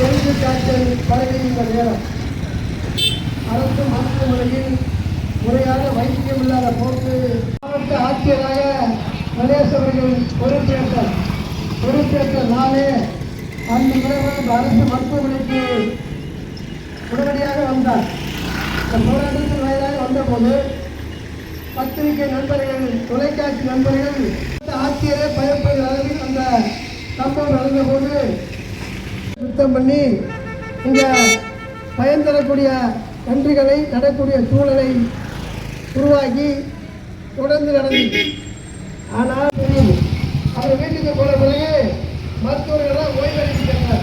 Dengue காய்ச்சல் பரவியுள்ள நேரம். அரசு மருத்துவமனையில் முறையாக வைத்தியம் இல்லாத போக்கு. மாவட்ட ஆட்சியராக கணேஷ் அவர்கள் பொறுப்பேற்ற பொறுப்பேற்ற நாளே அந்த நிலவரம் அரசு மருத்துவமனைக்கு உடனடியாக வந்தார். இந்த போராட்டத்தின் வயதாக வந்தபோது பத்திரிகை நண்பர்கள் தொலைக்காட்சி நண்பர்கள் ஆட்சியரே பயப்படுகிற அளவில் அந்த சம்பவம் நடந்தபோது சுத்தம் பண்ணி இங்கே பயன் தரக்கூடிய நன்றிகளை நடக்கூடிய சூழலை உருவாக்கி தொடர்ந்து நடந்தது ஆனால் அவர் வீட்டுக்கு போன பிறகு மருத்துவர்கள்லாம் ஓய்வெடுக்கிறாங்க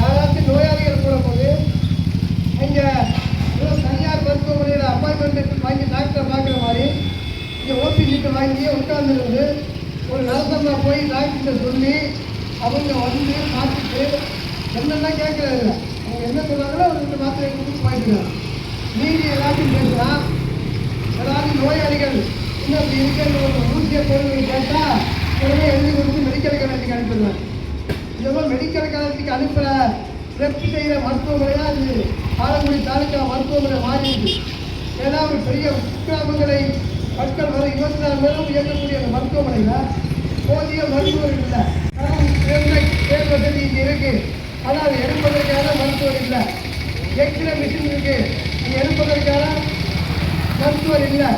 யாராச்சும் நோயாளிகள் போன போது இங்கே தனியார் மருத்துவமனையில் அப்பாயின்மெண்ட் வாங்கி டாக்டரை பார்க்குற மாதிரி இங்கே ஓபி சீட்டு வாங்கி உட்கார்ந்துருந்து ஒரு நரசம்மா போய் டாக்டர்கிட்ட சொல்லி அவங்க வந்து பார்த்துட்டு என்னெல்லாம் கேட்கறது அவங்க என்ன சொன்னாங்களோ அவங்க மாத்திரை கொடுத்து போயிட்டுருக்காங்க மீதி எல்லாத்தையும் பேசலாம் எல்லாத்தையும் நோயாளிகள் இன்னும் அப்படி இருக்கிற ஒரு ஊசியை பொருள் கேட்டால் உடனே எழுதி கொடுத்து மெடிக்கல் காலேஜுக்கு அனுப்பிடுறாங்க. இதெல்லாம் மெடிக்கல் காலேஜுக்கு அனுப்புகிற ரெப்ட் செய்கிற மருத்துவமனையாக அது. ஆலங்குடி தாலுக்கா மருத்துவமனை மாறிடுது ஏன்னா ஒரு பெரிய குக்கிராமங்களை மக்கள் வர இருபத்தி நாலு பேரும் இயக்கக்கூடிய அந்த மருத்துவமனையில் போதிய மருத்துவர்கள் இல்லை. ஆனால் தேர்ந்த தேர் வசதி இங்கே இருக்கு. ஆனால் அது எடுப்பதற்கான மருத்துவர் இல்லை. எக்ஸ்ரே மிஷின் இருக்கு. இங்கே எடுப்பதற்கான மருத்துவர் இல்லை.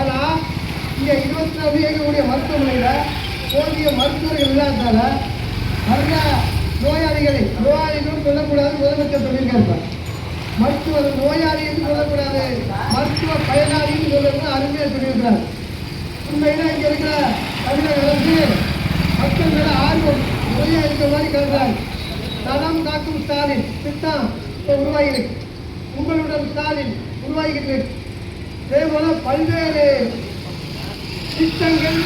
ஆனால் இங்கே இருபத்தி நாலு இயக்கக்கூடிய மருத்துவமனையில் போதிய மருத்துவர்கள் இல்லாததால நிறைய நோயாளிகளை நோயாளிகளும் சொல்லக்கூடாது முதலமைச்சர் சொல்லியிருக்காரு. மருத்துவர் நோயாளின்னு சொல்லக்கூடாது மருத்துவ பயனாளின்னு சொல்லக்கூடாது அருமையாக சொல்லியிருக்கிறார். உண்மையில இங்கே இருக்கிற தமிழக அரசு மக்கள் மேல ஆர்வம் நிறைய இருக்கிற மாதிரி கருதுறாங்க நலம் காக்கும் ஸ்டாலின் திட்டம் இப்போ உருவாகியிருக்கு. உங்களுடன் ஸ்டாலின் உருவாகிட்டு இருக்கு அதே போல பல்வேறு திட்டங்கள்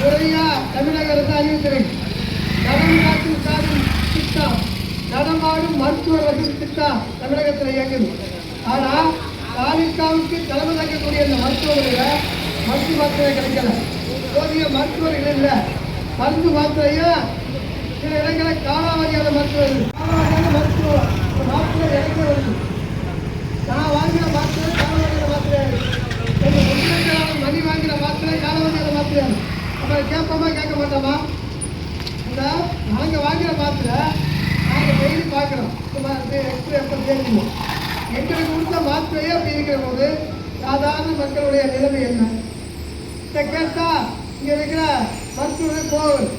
முறையா தமிழக அரசு அறிவித்திருக்கு. நலம் காக்கும் ஸ்டாலின் திட்டம் நடமாடும் மருத்துவர் வசதி திட்டம் தமிழகத்தில் இயங்குது. ஆனா தாலுக்காவுக்கு தலைமை தாக்கக்கூடிய இந்த மருத்துவமனையில மருத்துவ மாத்திரை கிடைக்கல. போதிய மருத்துவர்கள் இல்லை. மருந்து மாத்திரையும் சில இடங்களில் காலாவதியான மருத்துவர்கள் காலாவதியான மருத்துவ மாத்திரை இறங்க வருது நான் வாங்கின மாத்திரை காலாவதியான மாத்திரை. எங்க மணி வாங்கின மாத்திரை காலாவதியான மாத்திரை. அப்புறம் கேட்போமா கேட்க மாட்டோமா? இந்த நாங்கள் வாங்கின மாத்திரை நாங்கள் டெய்லி பார்க்குறோம். எக்ஸ்ரே எப்போ தெரிஞ்சுக்கணும் எங்களுக்கு கொடுத்த மாத்திரையே அப்படி இருக்கிற போது சாதாரண மக்களுடைய நிலைமை என்ன? இதை கேட்டால் இங்கே இருக்கிற மருத்துவர் கோவில்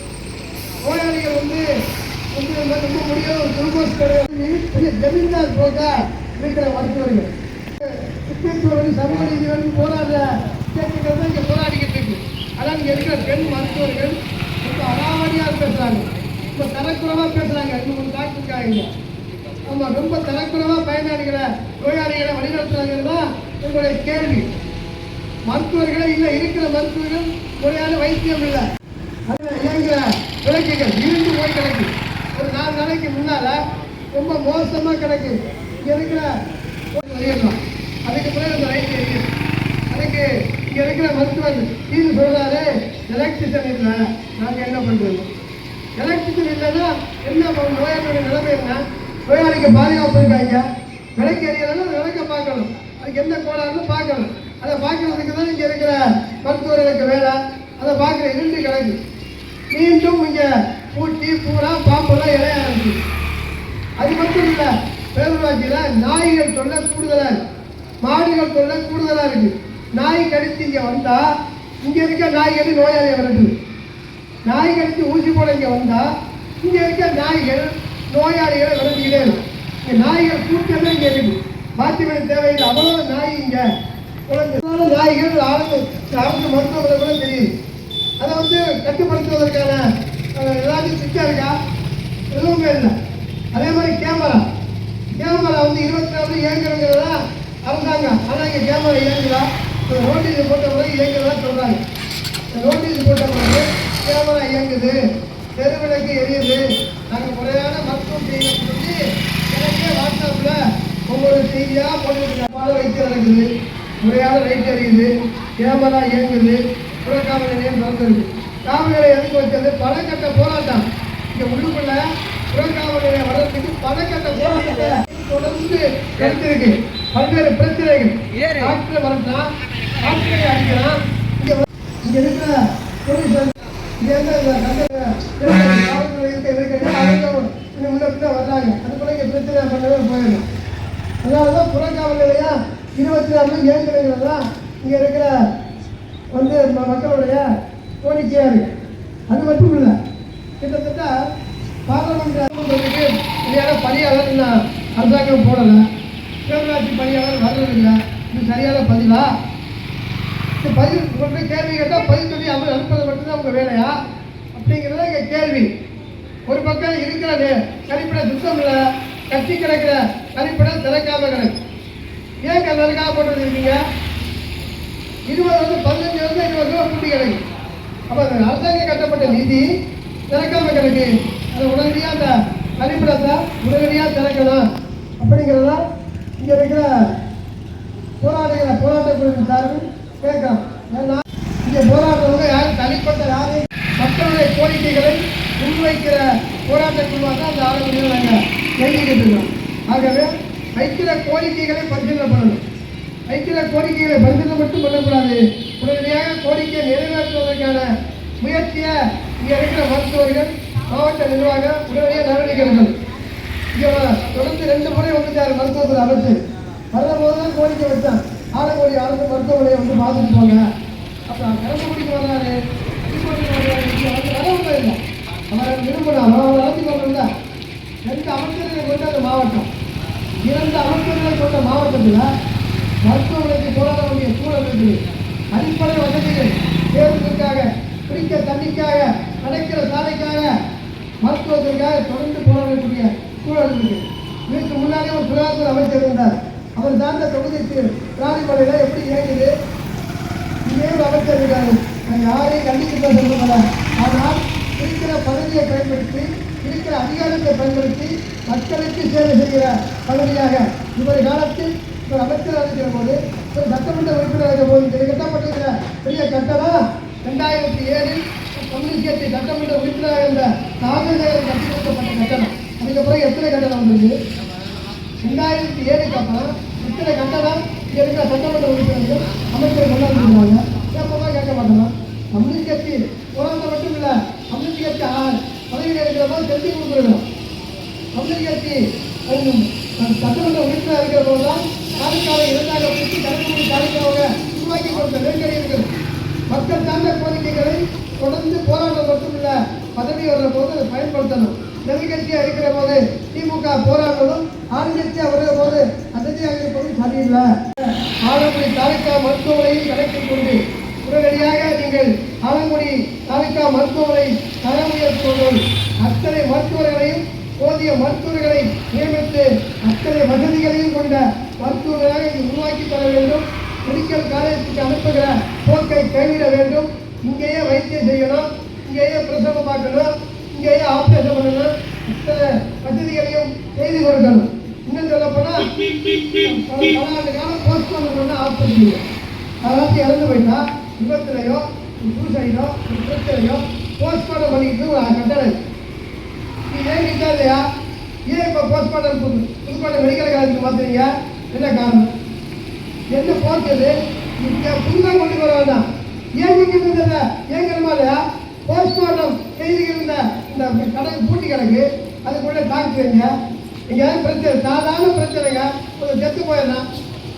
நோயாளிகள் வந்து வந்து ரொம்ப முடியும் குளுக்கோஸ் கிடையாது பெரிய ஜமீன்தார் போக்கா இருக்கிற மருத்துவர்கள். சுற்றுச்சூழல் சமூக நீதி வந்து போராடுற கேட்கிறது தான் இங்கே போராடிக்கிட்டு இருக்கு. அதான் இங்கே இருக்கிற பெண் மருத்துவர்கள் ரொம்ப அடாவடியாக பேசுகிறாங்க ரொம்ப தரக்குறைவாக பேசுகிறாங்க இன்னும் ஒரு டாக்டர் இருக்காங்க ஆமாம் ரொம்ப தரக்குறைவாக பயனாளிகளை நோயாளிகளை வழிநடத்துறாங்கன்னு தான் உங்களுடைய கேள்வி. மருத்துவர்களே இல்லை இருக்கிற மருத்துவர்கள் முறையான வைத்தியம் இல்லை. அதில் விளக்குகள் இருந்து போய் கிடக்கு. ஒரு நாலு நாளைக்கு முன்னால ரொம்ப மோசமாக கிடக்கு. இங்கே இருக்கிற வெளியிடலாம் அதுக்கு பிறகு அந்த லைட் இருக்கு. அதுக்கு இங்கே இருக்கிற மருத்துவர் இது சொல்றாரு எலக்ட்ரிஷன் இல்லை நாங்கள் என்ன பண்ணுறது எலக்ட்ரிஷன் இல்லைன்னா என்ன பண்ணும்? நோயாளியோட நிலைமை என்ன? நோயாளிக்கு பாதுகாப்பு இருக்காங்க விளக்கு எரியலைன்னா விளக்க பார்க்கணும். அதுக்கு எந்த கோளாறுன்னு பார்க்கணும். அதை பார்க்கறதுக்கு தான் இங்கே இருக்கிற மருத்துவர்களுக்கு வேலை. அதை பார்க்குற இரண்டு கிடக்கு. மீண்டும் இங்கே பூட்டி பூரா பாம்பெல்லாம் இறைய ஆரம்பிச்சு அது மட்டும் இல்லை பேரூராட்சியில் நாய்கள் தொல்லை கூடுதலாக இருக்குது மாடுகள் தொல்லை கூடுதலாக இருக்குது நாய் கடித்து இங்கே வந்தால் இங்கே இருக்க நாய்கள் நோயாளியை வருது நாய் கடித்து ஊசி போட இங்கே வந்தால் இங்கே இருக்க நாய்கள் நோயாளிகளை விரட்டிக்கிட்டே இருக்கும் இங்கே நாய்கள் கூட்டமே இங்கே இருக்குது. பாத்திமணி தேவையில்லை. அவ்வளோ நாய் இங்கே குழந்தை நாய்கள் ஆரம்பு அரசு மருத்துவமனை கூட தெரியுது. அதை வந்து கட்டுப்படுத்துவதற்கான எல்லாத்தையும் சிக்கா இருக்கா? எதுவுமே இல்லை. அதே மாதிரி கேமரா. கேமரா வந்து இருபத்தி நாலு இயங்குறங்கிறதா அரசாங்கம் ஆனால் இங்கே கேமரா இயங்குதா இப்போ நோட்டீஸ் போட்ட பிறகு இயங்குறதா சொல்கிறாங்க நோட்டீஸ் போட்ட பிறகு கேமரா இயங்குது. தெருவிளக்கு எரியுது. நாங்கள் முறையான மருத்துவம் செய்யணும்னு சொல்லி எனக்கே வாட்ஸ்அப்பில் ஒவ்வொரு செய்தியாக போட்டு வைக்கிறது முறையான லைட் எரியுது. கேமரா இயங்குது. புறக்காவல் நிலையம் திறந்திருக்கு காவல் நிலையம் எதுக்கு வச்சது பல கட்ட போராட்டம். இங்கே உள்ளுக்குள்ள புறக்காவல் நிலையம் வர்றதுக்கு அணைக்கட்ட போராட்டத்தை தொடர்ந்து எடுத்திருக்கு பல்வேறு பிரச்சனைகள். டாக்டர் வரலாம் டாக்டரை அடிக்கலாம் இங்க இங்க இருக்கிற போலீஸ் இங்க இருக்க. வர்றாங்க. அது போல இங்க பிரச்சனை பண்ணவே போயிடணும் அதனாலதான் புறக்காவல் நிலையம் இருபத்தி நாலு இயங்குறதுனா இங்க இருக்கிற வந்து மக்களுடைய கோரிக்கையாக இருக்கு. அது மட்டும் இல்லை கிட்டத்தட்ட பாராளுமன்ற சரியான பணியாளர் இன்னும் அரசாங்கம் போடலை. பேரூராட்சி பணியாளர் வர்றதில்லை இது சரியான பதிலா? இந்த பதில் கொண்டு கேள்வி கேட்டால் பதில் சொல்லி அவர் அனுப்புறது மட்டும்தான் உங்கள் வேலையா? அப்படிங்கிறத எங்கள் கேள்வி. ஒரு பக்கம் இருக்கிறது கழிப்பிட சுத்தம் இல்லை கட்டி கிடக்கிற கழிப்பிடம் திறக்காம கிடக்கு ஏன் திறக்காம போட்டு இருக்கீங்க? இருபது வருஷம் பதினஞ்சு வருஷம் இருபது வருஷம் பூட்டி கிடக்கு அப்போ அந்த அரசாங்கம் கட்டப்பட்ட நிதி திறக்காம கிடக்கு. அதை உடனடியாக அந்த கழிப்பிடத்தை உடனடியாக திறக்கணும் அப்படிங்கிறத இங்கே இருக்கிற போராடுகிற போராட்ட குழுவின் சார்பில் கேட்கிறோம். ஏன்னா இங்கே போராடுறவங்க யாரும் தனிப்பட்ட யாரையும் மக்களுடைய கோரிக்கைகளை முன்வைக்கிற போராட்ட குழுவாக தான் அந்த ஆளுநர்கள் நாங்கள் எழுதிக்கிட்டு இருக்கோம் ஆகவே வைக்கிற கோரிக்கைகளை பரிசீலனை பண்ணணும் வைக்கிற கோரிக்கைகளை பகிர்ந்து மட்டும் பண்ணக்கூடாது உடனடியாக கோரிக்கையை நிறைவேற்றுவதற்கான முயற்சியை இங்கே இருக்கிற மருத்துவர்கள் மாவட்ட நிர்வாகம் உடனடியாக நடவடிக்கை எடுக்கணும் இங்கே தொடர்ந்து ரெண்டு முறை வந்துட்டார் மருத்துவத்தில் அமைச்சு. வரும்போது தான் கோரிக்கை வச்சான். ஆலங்குடி அரசு மருத்துவமனையை வந்து பார்த்துட்டு போங்க. அப்புறம் கரம்பக்குடிக்கு வர்றாரு திருப்பதிக்கு வர்றாரு. வந்து இல்லை அவரை விரும்பினாரோ அவர் நடத்தி கொண்டு ரெண்டு அமைச்சர்களை கொண்ட அந்த மாவட்டம். இரண்டு அமைச்சர்களை கொண்ட மாவட்டத்தில் மருத்துவமனைக்கு போராட வேண்டிய சூழல் இருக்குது. அடிப்படை வசதிகள் தேர்தலுக்காக குடிக்க தண்ணிக்காக நடக்கிற சாலைக்காக மருத்துவத்திற்காக தொடர்ந்து போராடக்கூடிய சூழல் இருக்கு இதுக்கு முன்னாடி ஒரு சுகாதார அமைச்சர் இருந்தார். அவர் சார்ந்த தொகுதிக்கு ராணிமலையில் எப்படி இயங்குது இதே ஒரு அமைச்சர் இருக்காரு. நான் யாரையும் கண்டிக்கிட்ட சொல்லுங்கள ஆனால் இருக்கிற பதவியை பயன்படுத்தி இருக்கிற அதிகாரத்தை பயன்படுத்தி மக்களுக்கு சேவை செய்கிற பதவியாக இவர் காலத்தில் இவர் அமைச்சர் இருக்கிற போது ஒரு சட்டமன்ற உறுப்பினர் இருக்கிற போது இது கட்டப்பட்டிருக்கிற பெரிய கட்டடம் ரெண்டாயிரத்தி ஏழில் கம்யூனிஸ்ட் சட்டமன்ற உறுப்பினராக இருந்த காங்கிரஸ் கட்டி கொடுக்கப்பட்ட கட்டணம் அதுக்கப்புறம் எத்தனை கட்டணம் வந்தது? ரெண்டாயிரத்தி ஏழுக்கு அப்புறம் இத்தனை கட்டணம் இங்கே இருக்கிற சட்டமன்ற உறுப்பினர்கள் அமைச்சர் கொண்டாந்துருக்காங்க கேட்போமா கேட்க மாட்டோமா? கம்யூனிஸ்ட் கட்சி போராட்டம் மட்டும் இல்லை கம்யூனிஸ்ட் கட்சி ஆ- பதவியில் இருக்கிற போது செஞ்சு கொடுத்துருக்கணும் கம்யூனிஸ்ட் கட்சி அது சட்டமன்ற உறுப்பினர் இருக்கிற போது தான் காரைக்காலை இரண்டாக பிரித்து கருப்பூரி காரைக்காவை உருவாக்கி கொடுத்த நெருக்கடி இருக்குது மக்கள் சார்ந்த கோரிக்கைகளை தொடர்ந்து போராட்டம் மட்டும் பதவி வர்ற போது அதை பயன்படுத்தணும். எதிர்கட்சியா இருக்கிற போது திமுக போராடணும் ஆளுங்கட்சியா வருகிற போது அதிர்ச்சியாக இருப்பது சரியில்லை. ஆலங்குடி தாலுக்கா மருத்துவமனையில் கணக்கில் கொண்டு உடனடியாக நீங்கள் ஆலங்குடி தாலுக்கா மருத்துவமனை தரம் உயர்த்துவதோடு அத்தனை மருத்துவர்களையும் போதிய மருத்துவர்களை நியமித்து அத்தனை வசதிகளையும் கொண்ட மருத்துவர்களாக உருவாக்கி தர வேண்டும். மெடிக்கல் காலேஜுக்கு அனுப்புகிற போக்கை கைவிட வேண்டும். இங்கேயே வைத்தியம் செய்யணும். இங்கேயே பிரசவம் பார்க்கணும். இங்கேயே ஆப்ரேஷன் பண்ணணும். இத்தனை வசதிகளையும் செய்து கொடுக்கணும். இன்னும் சொல்ல போனால் பல ஆண்டு காலம் போஸ்ட்போன் பண்ண ஆஸ்பத்திரி அதாவது இறந்து போயிட்டா விபத்துலையோ சூசைடோ பிரச்சனையோ போஸ்ட்மார்ட்டம் பண்ணிக்கிட்டு ஒரு கட்டளை. ஏன் இல்லையா? ஏன் இப்போ போஸ்ட்மார்ட்டம் புதுக்கோட்டை மெடிக்கல் காலேஜுக்கு மாத்துறீங்க? என்ன காரணம்? என்ன போக்குது இங்கே புதுதாக கொண்டு வர வேண்டாம் ஏன் இருந்தத ஏங்கணுமா இல்லையா? போஸ்ட்மார்ட்டம் செய்திருந்த இந்த கணக்கு பூட்டி கிடக்கு. அதுக்குள்ளே டாக்டருங்க இங்கே பிரச்சனை சாதாரண பிரச்சனைங்க கொஞ்சம் செத்து போயிடலாம்.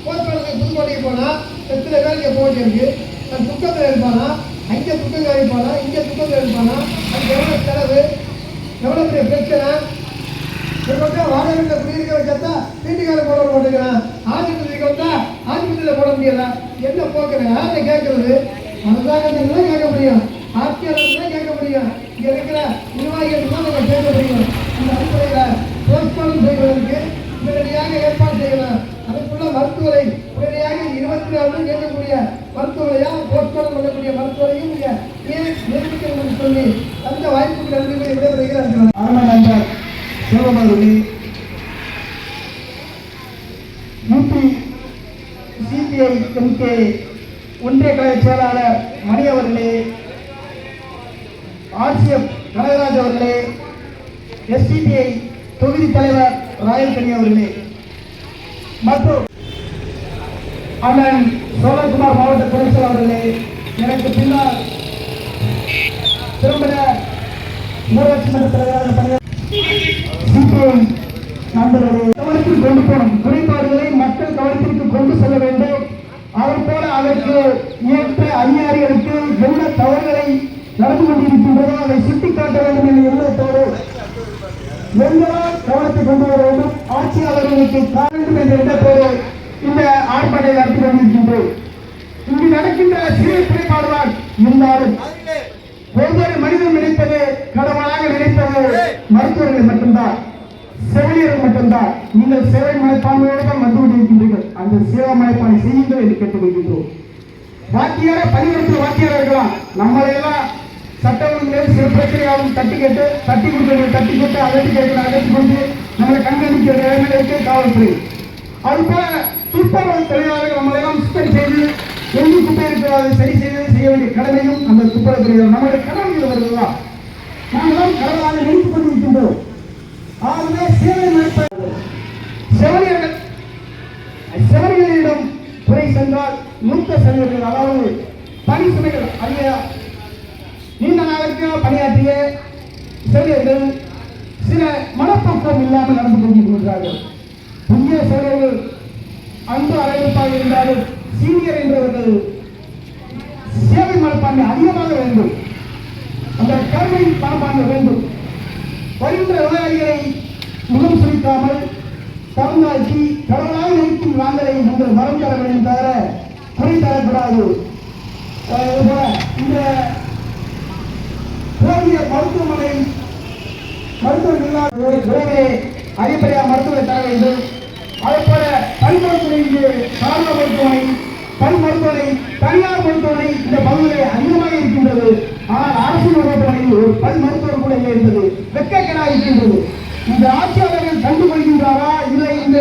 போஸ்ட்மார்ட்டத்துக்கு புதுக்கோட்டைக்கு போனால் எத்தனை பேர் இங்கே போட்டிருக்கு நான் துக்கத்தில் இருப்பானா? அங்கே துக்கம் இருப்பானா? இங்கே துக்கத்தில் இருப்பானா? அதுக்கு எவ்வளோ செலவு? எவ்வளோ பெரிய பிரச்சனை ஒரு பக்கம் வாடகையில் குடியிருக்க வச்சா வீட்டுக்கார போட மாட்டேங்கிறான். ஆஸ்பத்திரிக்கு வந்தா ஆஸ்பத்திரியில் போட முடியல. என்ன போக்குற? யாரை கேட்கறது அரசாங்கத்தில் கேட்க முடியும்? ஆட்சியாளர்கள் கேட்க முடியும். இங்கே இருக்கிற நிர்வாகிகள் தான் நம்ம கேட்க முடியும். இந்த அடிப்படையில் போஸ்ட்மார்டம் செய்வதற்கு உடனடியாக ஏற்பாடு செய்யலாம். அதுக்குள்ள மருத்துவரை உடனடியாக இருபத்தி நாலு கேட்கக்கூடிய மருத்துவரையா போஸ்ட்மார்டம் பண்ணக்கூடிய மருத்துவரையும் இங்க ஏன் நியமிக்கணும்னு சொல்லி அந்த வாய்ப்பு நன்றி கூறி விடைபெறுகிறேன் நண்பர் சிவகுமாரி யூபி சிபிஐ எம்கே ஒன்றிய கழக செயலாளர் மணி அவர்களே ஆர்சிஎஃப் கனகராஜ் அவர்களே எஸ்டிபிஐ தொகுதி தலைவர் ராயல்கனி அவர்களே மற்றும் அண்ணன் சோழகுமார் மாவட்ட துணைச்சல் அவர்களே எனக்கு பின்னால் திரும்ப ஊராட்சி மன்ற தலைவராக பணியாற்ற சிபிஐ நண்பர்களே கவனத்தில் கொண்டு போகணும் குறைபாடுகளை மக்கள் கவனத்திற்கு கொண்டு செல்ல வேண்டும் அவர் போல அதற்கு ஏற்ற அதிகாரிகளுக்கு என்ன தவறுகளை நடந்து கொண்டிருக்கின்றதோ அதை சுட்டிக்காட்ட வேண்டும் என்ற எண்ணத்தோடு எங்களால் கவனத்தை கொண்டு வர வேண்டும் ஆட்சியாளர்களுக்கு காண வேண்டும் என்ற எண்ணத்தோடு இந்த ஆர்ப்பாட்டத்தை நடத்தி கொண்டிருக்கின்றோம். இங்கு நடக்கின்ற சிறிய குறைபாடுதான் இருந்தாலும் ஒவ்வொரு மனிதன் நினைப்பது கடவுளாக நினைப்பது மருத்துவர்கள் மட்டும்தான். செவிலியர்கள் மட்டும்தான். நீங்கள் சேவை மனப்பான்மையோடு தான் வந்து கொண்டிருக்கின்றீர்கள். அந்த சேவை மனப்பான்மை செய்யுங்கள் என்று கேட்டுக்கொள்கின்றோம். வாத்தியார பணிபுரித்து வாத்தியாரா இருக்கலாம் நம்மளை எல்லாம் சட்டம் ஒழுங்கு சில பிரச்சனையாகவும் தட்டி கேட்டு தட்டி கொடுக்கிறது தட்டி கேட்டு அகற்றி கேட்கிற அகற்றி கொண்டு நம்மளை கண்காணிக்கிற நிலைமையில இருக்கு காவல்துறை. அது போல துப்புரவு தொழிலாளர்கள் நம்மளை எல்லாம் சுத்தம் செய்து எழுதி குப்பை இருக்கிறதோ சரி செய்வதை செய்ய வேண்டிய கடமையும் அந்த துப்புரவு தொழிலாளர் நம்முடைய கடமைகள் வருவதா நாங்களும் கடவுளாக நினைத்துக் கொண்டிருக்கின்றோம் ஆகவே சேவை நடப்பவர்கள் செவலியர்கள் செவலியர்களிடம் துறை சென்றால் மூத்த செல்வர்கள் அதாவது பணி சுமைகள் அதிக நீண்ட நாளுக்கு பணியாற்றிய செவிலியர்கள் சில மனப்பக்கம் இல்லாமல் நடந்து கொண்டிருக்கின்றார்கள் புதிய செவிலியர்கள் அன்பு அரவணைப்பாக இருந்தாலும் சீனியர் என்றவர்கள் சேவை மனப்பான்மை அதிகமாக வேண்டும். அந்த கருணை மனப்பான்மை வேண்டும். வருகின்ற நோயாளிகளை முகம் சுழிக்காமல் தவந்தாக்கி கடவுளாக நினைக்கும் நாங்களை நீங்கள் வரம் தர வேண்டும் தவிர குறை தரக்கூடாது. இந்த போதிய மருத்துவமனை மருத்துவர்கள் இல்லாத விரைவே மருத்துவரை தர வேண்டும். அதே போல பல் மருத்துவமனை மருத்துவமனை பல் மருத்துவமனை தனியார் மருத்துவமனை இந்த பகுதியிலே அதிகமாக இருக்கின்றது. ஆனால் அரசு மருத்துவமனையில் ஒரு பல் மருத்துவர் கூட இல்லை என்பது வெட்கக்கேடாக இருக்கின்றது. இந்த ஆட்சியாளர்கள் கண்டுபிடிக்கின்றாரா இல்லை இந்த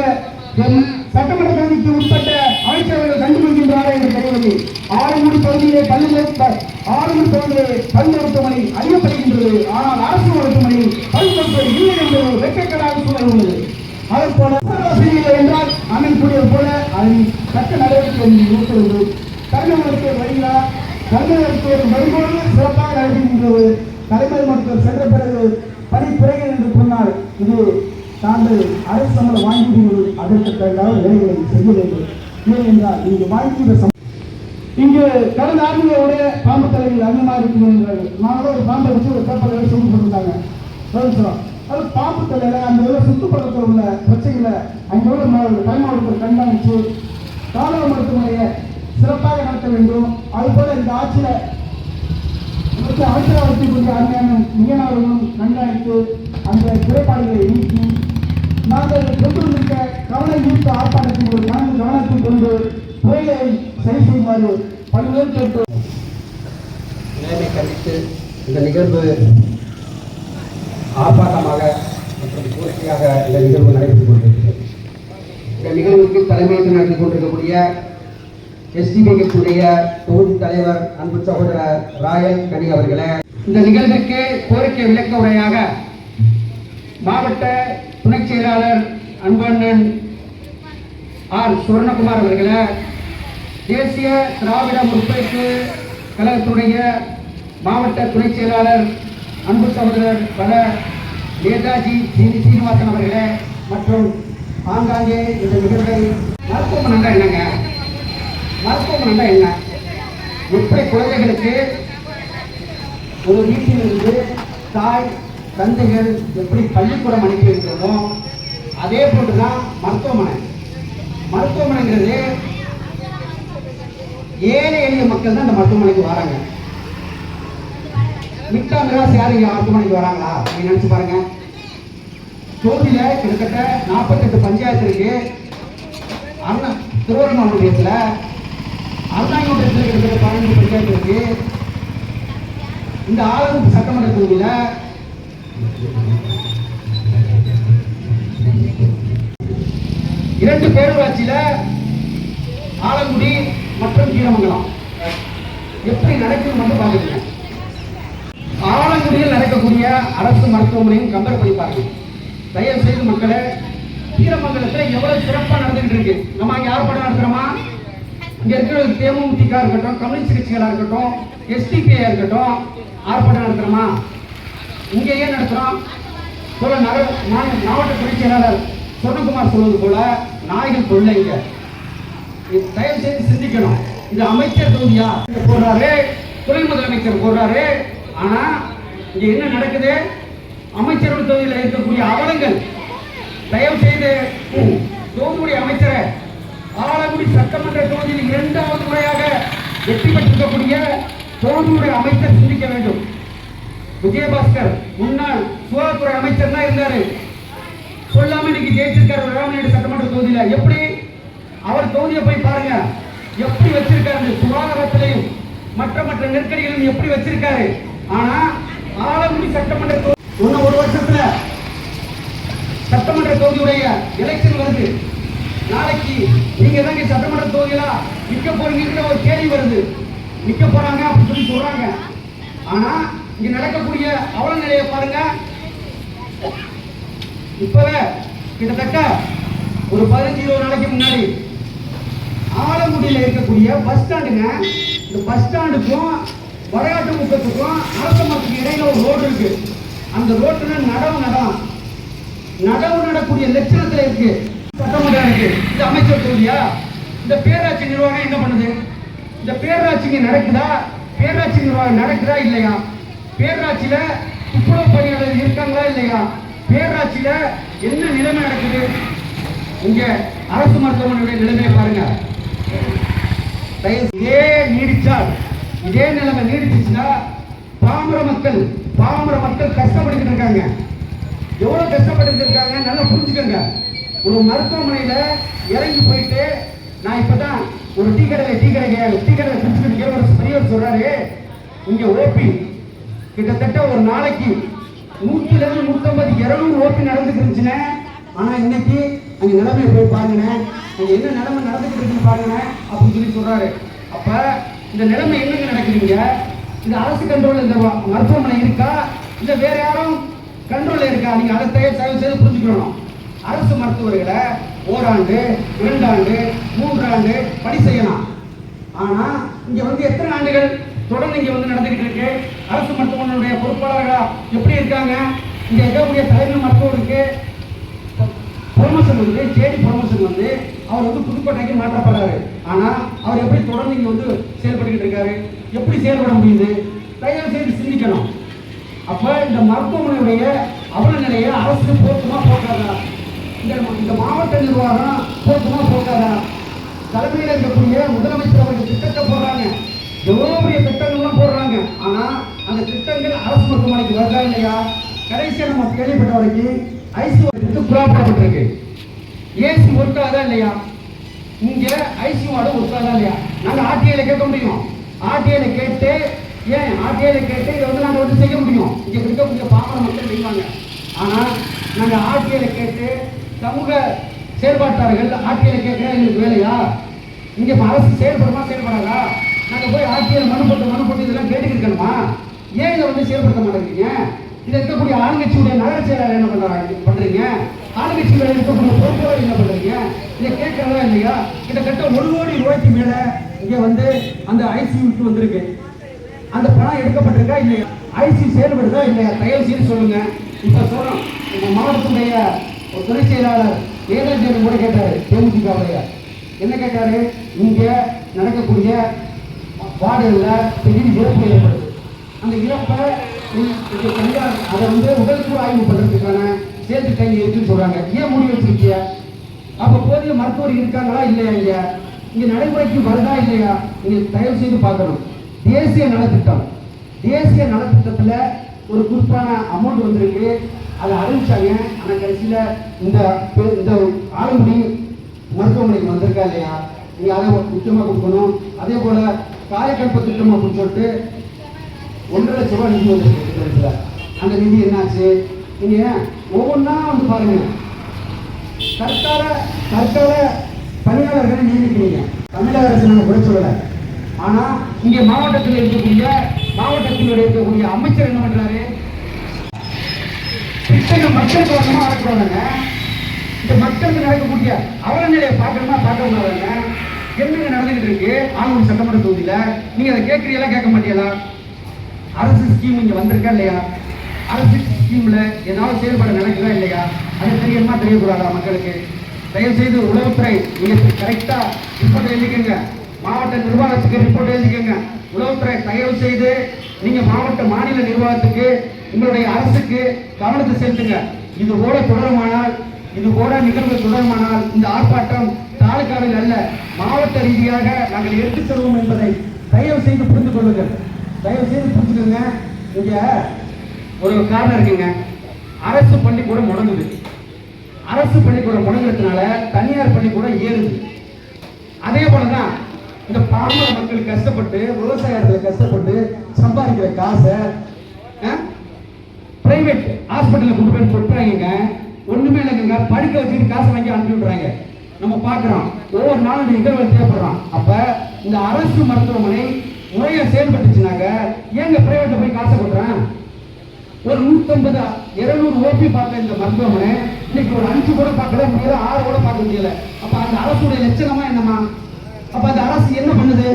சட்டமன்ற தொகுதிக்கு உட்பட்ட அமைச்சர்கள் கண்டுபிடிக்கின்றாரா என்று தெரியவில்லை. ஆறுமுடி பகுதியிலே பல் மருத்துவ ஆறுமுடி பகுதியிலே பல் மருத்துவமனை அறியப்படுகின்றது. ஆனால் அரசு மருத்துவமனையில் பல் மருத்துவர் இல்லை என்பது வெட்கக்கேடாக சூழல் உள்ளது. அதை போல வசதியில்லை என்றால் அண்ணன் கூடியது போல அதை தக்க நடவடிக்கை எடுக்க வேண்டும் தலைமை மருத்துவர் வருகிறார் தலைமை மருத்துவர் வரும்போது சிறப்பாக நடைபெறுகின்றது தலைமை மருத்துவர் சென்ற பிறகு பணி பிறகு என்று சொன்னால் இது தாங்கள் அரசு சம்பளம் வாங்கிவிடுவது அதற்கு தகுந்த வேலைகளை செய்ய வேண்டும். இல்லை என்றால் இங்கு வாங்கிய சம்பளம் இங்கு கடந்த ஆண்டுகளோட பாம்பு தலைகள் அதிகமாக இருக்கிறார்கள் நாங்களும் ஒரு பாம்பை வச்சு ஒரு பேப்பர் சொல்லி போட்டிருந்தாங்க. சொல்லிச்சோம் அது பாம்பு தலையில அந்த உள்ள சுத்துப்படத்தில் உள்ள பிரச்சனைகளை அங்கே உள்ள தலைமாவட்டத்தில் பயனாளர்கள் கண்காணித்து காவல் மருத்துவமனையை சிறப்பாக நடத்த வேண்டும். அதுபோல இந்த ஆட்சியில் இதற்கு அமைச்சராக வைக்கக்கூடிய அருமையான மிகனார்களும் கண்காணித்து அந்த குறைபாடுகளை நீக்கி நாங்கள் கொண்டு வந்திருக்க கவன ஈர்ப்பு ஆர்ப்பாட்டத்தில் ஒரு கவன கவனத்தில் கொண்டு புயலை சரி செய்யுமாறு பல்வேறு கேட்டு கண்டித்து இந்த நிகழ்வு ஆர்ப்பாட்டமாக மற்றும் கோரிக்கையாக இந்த நிகழ்வு நடைபெற்றுக் கொண்டிருக்கிறது. இந்த நிகழ்வுக்கு தலைமையேற்று நடத்தி கொண்டிருக்கக்கூடிய எஸ்டிபிஎஃப்டைய தொகுதி தலைவர் அன்பு சகோதரர் ராயல் கனி அவர்களே இந்த நிகழ்விற்கு கோரிக்கை விளக்க உரையாக மாவட்ட துணைச் செயலாளர் அன்பண்ணன் ஆர் சுவர்ணகுமார் அவர்களே தேசிய திராவிட முற்போக்கு கழகத்துடைய மாவட்ட துணைச் செயலாளர் அன்பு சகோதரர் பல நேதாஜி சீனிவாசன் அவர்களே மற்றும் ஆங்காங்கே இந்த நிகழ்வை மருத்துவமனை என்னங்க? மருத்துவமனை என்ன? எப்படி குழந்தைகளுக்கு ஒரு வீட்டிலிருந்து தாய் தந்தைகள் எப்படி பள்ளிக்கூடம் அனுப்பி வைக்கிறோமோ அதே போன்றுதான் மருத்துவமனை. மருத்துவமனைங்கிறது ஏழை எளிய மக்கள் தான் இந்த மருத்துவமனைக்கு வராங்க. மிட்டா மிராஸ் யாரும் இங்க மணிக்கு வராங்களா? நினைச்சு பாருங்க. தொகுதியில கிட்டத்தட்ட நாற்பத்தெட்டு பஞ்சாயத்து இருக்கு. அண்ணா திருவண்ணாமலையத்துல அருணாயுதத்தில் கிட்டத்தட்ட பன்னெண்டு பஞ்சாயத்து இருக்கு. இந்த ஆளுநர் சட்டமன்ற தொகுதியில் இரண்டு பேரூராட்சியில ஆலங்குடி மற்றும் கீரமங்கலம். எப்படி நடக்குதுன்னு மட்டும் பாருங்க ஆலங்குடியில் நடக்கக்கூடிய அரசு மருத்துவமனையும் கம்பேர் பண்ணி பாருங்க தயவு செய்து மக்களை வீரமங்கலத்தில் எவ்வளவு சிறப்பாக நடந்துகிட்டு இருக்கு. நம்ம அங்கே யார் படம் நடத்துகிறோமா இங்கே இருக்கிற தேமுதிக இருக்கட்டும் கம்யூனிஸ்ட் கட்சிகளாக இருக்கட்டும் எஸ்டிபிஐ இருக்கட்டும் ஆர்ப்பாட்டம் நடத்துறோமா? இங்கே ஏன் நடத்துகிறோம் போல நகர மா- மாவட்ட துணை செயலாளர் சொர்ணகுமார் சொல்வது போல நாய்கள் கொள்ளைங்க இது தயவு செய்து சிந்திக்கணும். இது அமைச்சர் தொகுதியா? போடுறாரு. துணை முதலமைச்சர் போடுறாரு. ஆனா இங்க என்ன நடக்குது? அமைச்சரோட தொகுதியில் இருக்கக்கூடிய அவலங்கள். தயவு செய்து தொகுதியுடைய அமைச்சரை. ஆலங்குடி சட்டமன்ற தொகுதியில் இரண்டாவது முறையாக வெற்றி பெற்றிருக்கக்கூடிய தொகுதியுடைய அமைச்சர் சிந்திக்க வேண்டும். விஜயபாஸ்கர் முன்னாள் சுகாதாரத்துறை அமைச்சர் தான் இருந்தாரு. சொல்லாம இன்னைக்கு ஜெயிச்சிருக்காரு ராமநாடு சட்டமன்ற தொகுதியில. எப்படி? அவர் தொகுதியை போய் பாருங்க. எப்படி வச்சிருக்காரு? சுகாதாரத்திலையும் மற்ற மற்ற நெருக்கடிகளையும் எப்படி வச்சிருக்காரு? ஆனா ஆலங்குடி சட்டமன்ற தொகுதி இன்னும் ஒரு வருஷத்துல சட்டமன்ற தொகுதியுடைய எலெக்ஷன் வருது. நாளைக்கு நீங்க தான் இங்க சட்டமன்ற தொகுதியில நிக்க போறீங்கிற ஒரு கேள்வி வருது. நிக்க போறாங்க அப்படின்னு சொல்லி சொல்றாங்க. ஆனா இங்க நடக்கக்கூடிய அவல நிலையை பாருங்க. இப்பவே கிட்டத்தட்ட ஒரு பதினஞ்சு இருபது நாளைக்கு முன்னாடி ஆலங்குடியில இருக்கக்கூடிய பஸ் ஸ்டாண்டுங்க இந்த பஸ் ஸ்டாண்டுக்கும் வரையாட்டு முக்கத்துக்கும் அரசமரத்துக்கு இடையில ஒரு ரோடு இருக்கு. அந்த ரோட்டுல நடவு நடம். நடவு நடக்கூடிய லட்சணத்துல இருக்கு. சட்டமன்றம் இருக்கு. இது அமைச்சர் தொகுதியா இந்த பேராட்சி நிர்வாகம் என்ன பண்ணுது? இந்த பேராட்சிங்க நடக்குதா? பேராட்சி நிர்வாகம் நடக்குதா இல்லையா? பேராட்சியில துப்புரவு பணியாளர் இருக்காங்களா இல்லையா? பேராட்சியில என்ன நிலைமை நடக்குது? இங்க அரசு மருத்துவமனையுடைய நிலைமையை பாருங்க. இதே நீடிச்சால் இதே நிலைமை நீடிச்சுன்னா பாமர மக்கள் பாமர மக்கள் கஷ்டப்பட்டுக்கிட்டு இருக்காங்க. எவ்வளோ கஷ்டப்பட்டு இருக்காங்க? நல்லா புரிஞ்சுக்கோங்க. ஒரு மருத்துவமனையில் இறங்கி போயிட்டு நான் இப்போ தான் ஒரு டீ கடையில் டீ கடைக்கு டீ கடையில் குடிச்சுக்கிட்டு ஒரு பெரியவர் சொல்கிறாரு இங்கே ஓபி. கிட்டத்தட்ட ஒரு நாளைக்கு நூற்றிலேருந்து நூற்றம்பது இரநூறு ஓபி நடந்துட்டு இருந்துச்சுன்னு. ஆனால் இன்னைக்கு அங்கே நிலைமையை போய் பாருங்க அங்கே என்ன நிலைமை நடந்துட்டு இருக்குன்னு பாருங்க அப்படின்னு சொல்லி சொல்கிறாரு அப்போ இந்த நிலைமை என்னங்க நடக்குதுங்க? இந்த அரசு கண்ட்ரோல் இந்த மருத்துவமனை இருக்கா? இல்ல வேற யாரும் கண்ட்ரோல் இருக்கா? நீங்க அதை தயவு தயவு செய்து புரிஞ்சுக்கணும். அரசு மருத்துவர்களை ஓராண்டு இரண்டாண்டு மூன்றாண்டு பணி செய்யலாம். ஆனா இங்க வந்து எத்தனை ஆண்டுகள் தொடர்ந்து இங்க வந்து நடந்துகிட்டு இருக்கு? அரசு மருத்துவமனையுடைய பொறுப்பாளர்களா எப்படி இருக்காங்க? இங்க இருக்கக்கூடிய தலைமை மருத்துவருக்கு ப்ரொமோஷன் வந்து ஜேடி ப்ரொமோஷன் வந்து அவர் வந்து புதுக்கோட்டைக்கு மாற்றப்படுறாரு. ஆனால் அவர் எப்படி தொடர்ந்து இங்கே வந்து செயல்பட்டுக்கிட்டு இருக்காரு? எப்படி செயல்பட முடியுது? தயவு செய்து சிந்திக்கணும். அப்போ இந்த மருத்துவமனையுடைய அவல நிலையை அரசு போக்குமா போக்காதா இந்த இந்த மாவட்ட நிர்வாகம் போக்குமா போக்காதா தலைமையில் இருக்கக்கூடிய முதலமைச்சர் அவர்கள் திட்டத்தை போடுறாங்க. எவ்வளோ பெரிய திட்டங்கள்லாம் போடுறாங்க. ஆனால் அந்த திட்டங்கள் அரசு மருத்துவமனைக்கு வருதா இல்லையா? கடைசியாக நம்ம கேள்விப்பட்ட வரைக்கும் ஐசியூ புறாப்படப்பட்டிருக்கு. ஏசி ஒர்க் இல்லையா? இங்க ஐசியூ வார்டு ஒர்க் இல்லையா? நாங்க ஆர்டிஐல கேட்க முடியும். ஆர்டிஐல கேட்டு ஏன் ஆர்டிஐல கேட்டு இதை வந்து நாங்க வந்து செய்ய முடியும்? இங்க இருக்கக்கூடிய பாமர மக்கள் செய்வாங்க ஆனா நாங்க ஆர்டிஐல கேட்டு சமூக செயல்பாட்டாளர்கள் ஆர்டிஐல கேட்கிற எங்களுக்கு வேலையா? இங்க இப்ப அரசு செயல்படுமா செயல்படாதா? நாங்க போய் ஆர்டிஐல மனு போட்டு மனு போட்டு இதெல்லாம் கேட்டுக்கிட்டு இருக்கணுமா? ஏன் இதை வந்து செயல்படுத்த மாட்டேங்கிறீங்க? இதை இருக்கக்கூடிய ஆளுங்கட்சியுடைய நகர செயலாளர் என்ன பண்றாங்க பண்றீங்க? ஆளுங்கட்சியில் இருக்கக்கூடிய பொறுப்பாளர் என்ன பண்ணுறீங்க? இதை கேட்கறதா இல்லையா? கிட்டத்தட்ட ஒரு கோடி ரூபாய்க்கு மேல இங்க வந்து அந்த ஐசியூக்கு வந்திருக்கு. அந்த பணம் எடுக்கப்பட்டிருக்கா இல்லையா? ஐசி செயல்படுதா இல்லையா? தயவு செய்து சொல்லுங்க. இப்ப சொல்றோம். இந்த மாவட்டத்துடைய ஒரு துணை செயலாளர் ஏதாச்சும் கூட கேட்டாரு தேமுதிகவுடைய என்ன கேட்டாரு? இங்க நடக்கக்கூடிய வார்டுகளில் திடீர் இழப்பு ஏற்படுது. அந்த இழப்பை தனியார் அதை வந்து உடல்கூறு ஆய்வு பண்ணுறதுக்கான சேர்த்து கையில் இருக்குன்னு சொல்றாங்க ஏன் மூடி வச்சிருக்கீங்க அப்ப போதிய மருத்துவர் இருக்காங்களா இல்லையா இல்லையா? இங்க நடைமுறைக்கு வருதா இல்லையா? நீங்க தயவு செய்து பார்க்கணும். தேசிய நலத்திட்டம். தேசிய நலத்திட்டத்துல ஒரு குறிப்பான அமௌண்ட் வந்திருக்கு. அதை அறிவிச்சாங்க. ஆனா கடைசியில இந்த இந்த ஆளுமணி மருத்துவமனைக்கு வந்திருக்கா இல்லையா? நீங்க அதை முக்கியமா கொடுக்கணும். அதே போல காயக்கல்ப திட்டம் அப்படின்னு சொல்லிட்டு ஒன்றரை லட்சம் ரூபாய் நிதி வந்திருக்கு அந்த நிதி என்னாச்சு? நீங்க ஒவ்வொன்றா வந்து பாருங்க. தற்கால தற்கால பணியாளர்களை நியமிக்கிறீங்க. தமிழக அரசு நாங்கள் கூட சொல்லலை. ஆனா இங்க மாவட்டத்தில் இருக்கக்கூடிய மாவட்டத்தில் இருக்கக்கூடிய அமைச்சர் என்ன பண்றாரு? இத்தனை மக்கள் கவனமா ஆக்குறாங்க இந்த மக்களுக்கு நடக்கக்கூடிய அவலநிலையை பார்க்கணுமா பார்க்க முடியாதுங்க என்னங்க நடந்துகிட்டு இருக்கு ஆலூர் சட்டமன்ற தொகுதியில நீங்க அதை கேட்கறீங்களா கேட்க மாட்டீங்களா? அரசு ஸ்கீம் இங்க வந்திருக்கா இல்லையா? அரசு ஸ்கீமில் ஏதாவது செயல்பட நினைக்குதா இல்லையா? அது தெரியுமா தெரியக்கூடாதா மக்களுக்கு? தயவு செய்து உளவுத்துறை நீங்கள் கரெக்டாக ரிப்போர்ட் எழுதிக்கங்க. மாவட்ட நிர்வாகத்துக்கு ரிப்போர்ட் எழுதிக்கங்க. உளவுத்துறை தயவு செய்து நீங்கள் மாவட்ட மாநில நிர்வாகத்துக்கு உங்களுடைய அரசுக்கு கவனத்தை செலுத்துங்க. இது போல தொடருமானால் இது போல நிகழ்வு தொடருமானால் இந்த ஆர்ப்பாட்டம் தாலுக்காவில் அல்ல மாவட்ட ரீதியாக நாங்கள் எடுத்துச் செல்வோம் என்பதை தயவு செய்து புரிந்து கொள்ளுங்கள் தயவு செய்து புரிஞ்சுக்கோங்க. இங்கே ஒரு காரணம் இருக்குங்க. அரசு பள்ளிக்கூடம் முடங்குது. அரசு பள்ளிக்கூடம் முடங்குறதுனால தனியார் பள்ளிக்கூடம் ஏறுது. அதே போலதான் இந்த பாமர மக்கள் கஷ்டப்பட்டு விவசாயத்தில் கஷ்டப்பட்டு சம்பாதிக்கிற காசை பிரைவேட் ஹாஸ்பிட்டலில் கொண்டு போய் கொடுக்குறாங்க ஒண்ணுமே இல்லைங்க படிக்க வச்சுட்டு காசை வாங்கி அனுப்பி விடுறாங்க. நம்ம பார்க்குறோம். ஒவ்வொரு நாளும் இந்த நிகழ்வு தேவைப்படுறோம் அப்போ இந்த அரசு மருத்துவமனை முறையை செயல்பட்டுச்சுனாக்க ஏங்க பிரைவேட்டில் போய் காசை கொடுக்குறேன்? ஒரு நூத்தம்பது இருநூறு ஓபி பார்த்த இந்த மருத்துவமனை இன்னைக்கு ஒரு அஞ்சு கூட பார்க்கல முடியல ஆறு கூட பார்க்க முடியல. அப்ப அந்த அரசுடைய லட்சணமா என்னமா அப்ப அந்த அரசு என்ன பண்ணுது?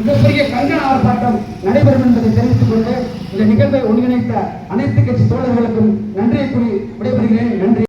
மிகப்பெரிய கங்கண ஆர்ப்பாட்டம் நடைபெறும் என்பதை தெரிவித்துக் கொண்டு இந்த நிகழ்வை ஒருங்கிணைத்த அனைத்து கட்சி தோழர்களுக்கும் நன்றியை கூறி விடைபெறுகிறேன். நன்றி.